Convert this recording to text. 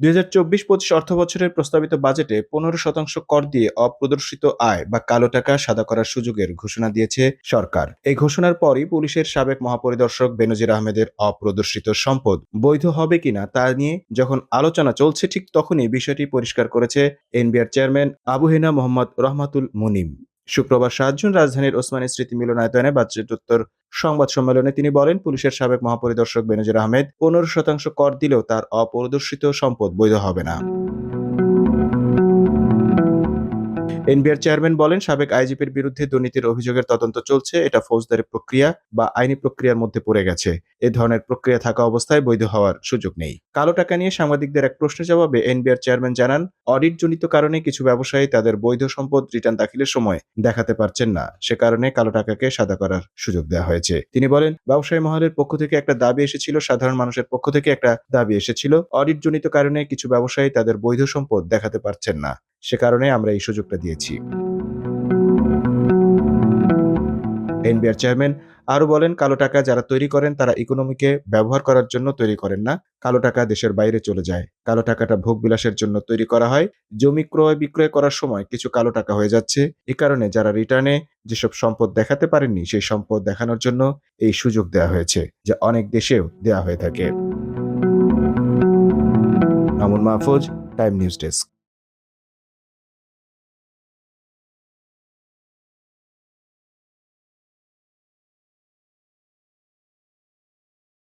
দুই হাজার চব্বিশ পঁচিশ অর্থ বছরের প্রস্তাবিত বাজেটে পনেরো শতাংশ কর দিয়ে অপ্রদর্শিত আয় বা কালো টাকা সাদা করার সুযোগের ঘোষণা দিয়েছে সরকার। এই ঘোষণার পরই পুলিশের সাবেক মহাপরিদর্শক বেনজির আহমেদের অপ্রদর্শিত সম্পদ বৈধ হবে কিনা তা নিয়ে যখন আলোচনা চলছে, ঠিক তখনই বিষয়টি পরিষ্কার করেছে এনবিআর চেয়ারম্যান আবু হেনা মোহাম্মদ রহমাতুল মুনিম। শুক্রবার সাত জুন রাজধানীর ওসমানী স্মৃতি মিলনায়তনে বাজেটোত্তর সংবাদ সম্মেলনে তিনি বলেন, পুলিশের সাবেক মহাপরিদর্শক বেনজির আহমেদ পনেরো শতাংশ কর দিলেও তার অপরদর্শিত সম্পদ বৈধ হবে না। এনবিআর চেয়ারম্যান বলেন, সাবেক আইজিপির বিরুদ্ধে দুর্নীতির অভিযোগের তদন্ত চলছে। এটা ফৌজদারি প্রক্রিয়া বা আইনি প্রক্রিয়ার মধ্যে পড়ে গেছে। এ ধরনের প্রক্রিয়া থাকা অবস্থায় বৈধ হওয়ার সুযোগ নেই। কালো টাকা নিয়ে সাংবাদিকদের এক প্রশ্নের জবাবে এনবিআর চেয়ারম্যান জানান অডিট জনিত কারণে কিছু ব্যবসায়ী তাদের বৈধ সম্পদ রিটার্ন দাখিলের সময় দেখাতে পারছেন না। সে কারণে কালো টাকাকে সাদা করার সুযোগ দেওয়া হয়েছে। তিনি বলেন, ব্যবসায়ী মহলের পক্ষ থেকে একটা দাবি এসেছিল, সাধারণ মানুষের পক্ষ থেকে একটা দাবি এসেছিল। অডিট জনিত কারণে কিছু ব্যবসায়ী তাদের বৈধ সম্পদ দেখাতে পারছেন না। সে কারণে আমরা এই সুযোগটা দিয়েছি। এনবিআর চেয়ারম্যান আরও বলেন, কালো টাকা যারা তৈরি করেন, তারা ইকোনমিকে ব্যবহার করার জন্য তৈরি করেন না। কালো টাকা দেশের বাইরে চলে যায়। কালো টাকাটা ভোগ বিলাসের জন্য তৈরি করা হয়। জমি ক্রয় বিক্রয় করার সময় কিছু কালো টাকা হয়ে যাচ্ছে। এ কারণে যারা রিটার্নে যেসব সম্পদ দেখাতে পারেননি, সেই সম্পদ দেখানোর জন্য এই সুযোগ দেওয়া হয়েছে, যা অনেক দেশেও দেওয়া হয়ে থাকে। Mamun Mahfuz Time news desk